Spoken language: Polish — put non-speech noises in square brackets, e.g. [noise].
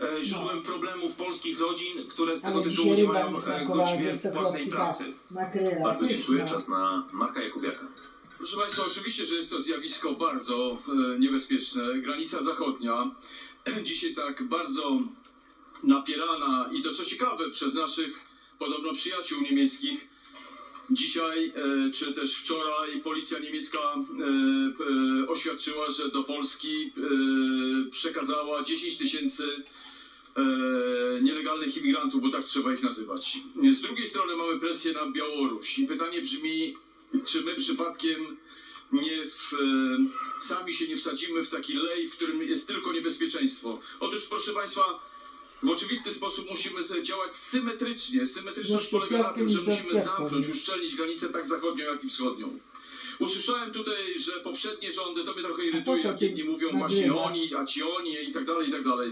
e, źródłem problemów polskich rodzin, które z tego Ale tytułu dzisiaj nie ryba mają mi e, smakowała ze godziwie płatnej pracy. tak, makrela, Bardzo dziękuję. pyszna. Czas na Marka Jakubiaka. Proszę Państwa, oczywiście, że jest to zjawisko bardzo e, niebezpieczne. Granica zachodnia, [clears throat] dzisiaj tak bardzo napierana i to co ciekawe przez naszych podobno przyjaciół niemieckich. Dzisiaj, e, czy też wczoraj, policja niemiecka e, e, oświadczyła, że do Polski przekazała 10 tysięcy e, nielegalnych imigrantów, bo tak trzeba ich nazywać. Z drugiej strony mamy presję na Białoruś i pytanie brzmi, czy my przypadkiem nie w, e, sami się nie wsadzimy w taki lej, w którym jest tylko niebezpieczeństwo. Otóż, proszę Państwa, w oczywisty sposób musimy działać symetrycznie. Symetryczność polega na tym, że musimy zamknąć, uszczelnić granicę tak zachodnią, jak i wschodnią. Usłyszałem tutaj, że poprzednie rządy, to mnie trochę irytuje, jak jedni mówią właśnie oni, a ci oni i tak dalej, i tak dalej.